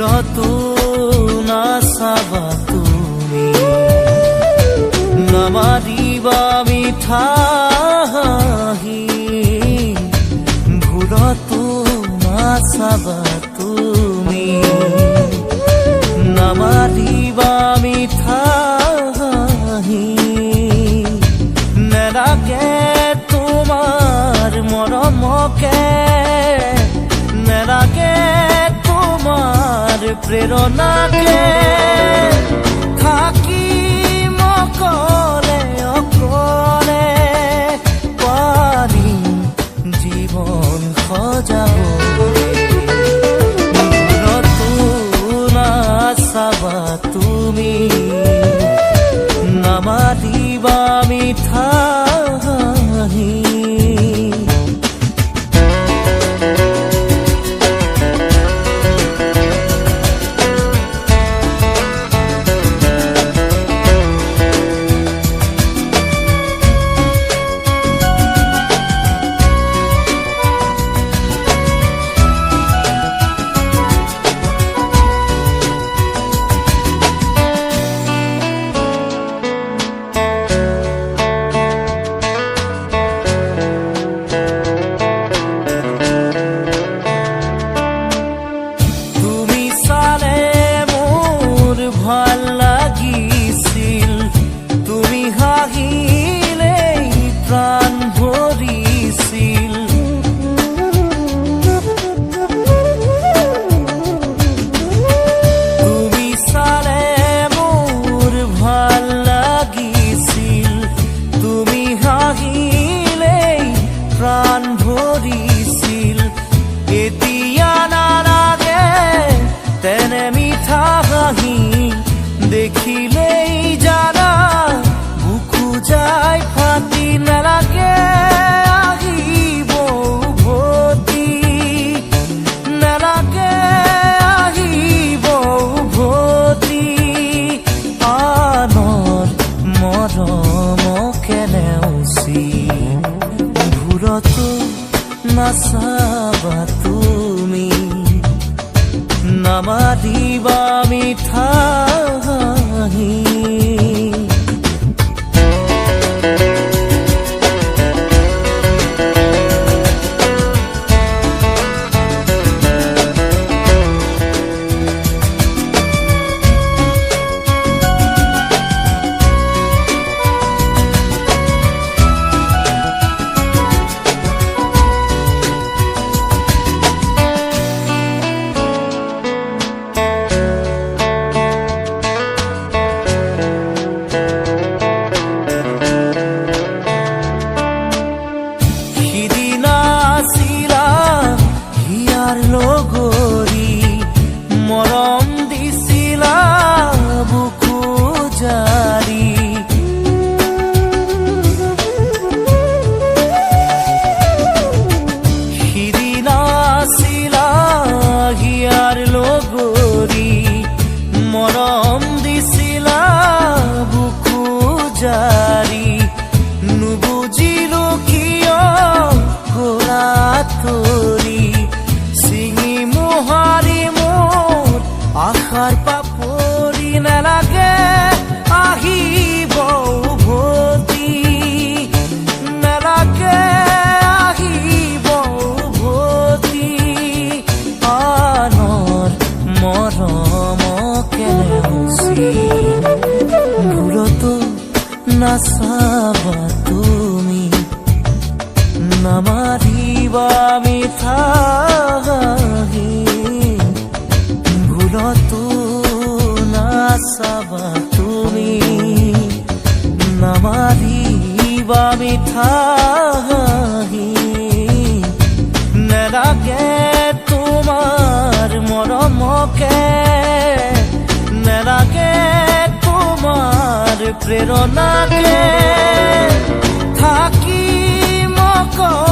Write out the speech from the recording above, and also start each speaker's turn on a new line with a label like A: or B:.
A: রত না সাবা তুমি। নামারিবা মিঠাহি না সাবা তুমি তোমাৰ থাকি মকলে অকলে জীৱন সজাবলৈ নতুন চাবা তুমি ফাটি নালাগে আহিব উভতি। নালাগে আহিব উভতি। আনৰ মৰমকে নেওচি ভূৰতো নাচাবা তুমি। নামাতিবা মিঠা আশাৰ পাপৰি নালাগে আহিব উভতি নালাগে আহিব উভতি আনৰ মৰমকে নেওচি ভুলতো নাচাবা তুমি। নামাৰিবা মিঠা নাচাবা তুমি নামাৰিবা মিঠা হাঁহি। নেলাগে তোমাৰ মৰমকে নেলাগে তোমাৰ প্ৰেৰণাকে থাকিম অকলে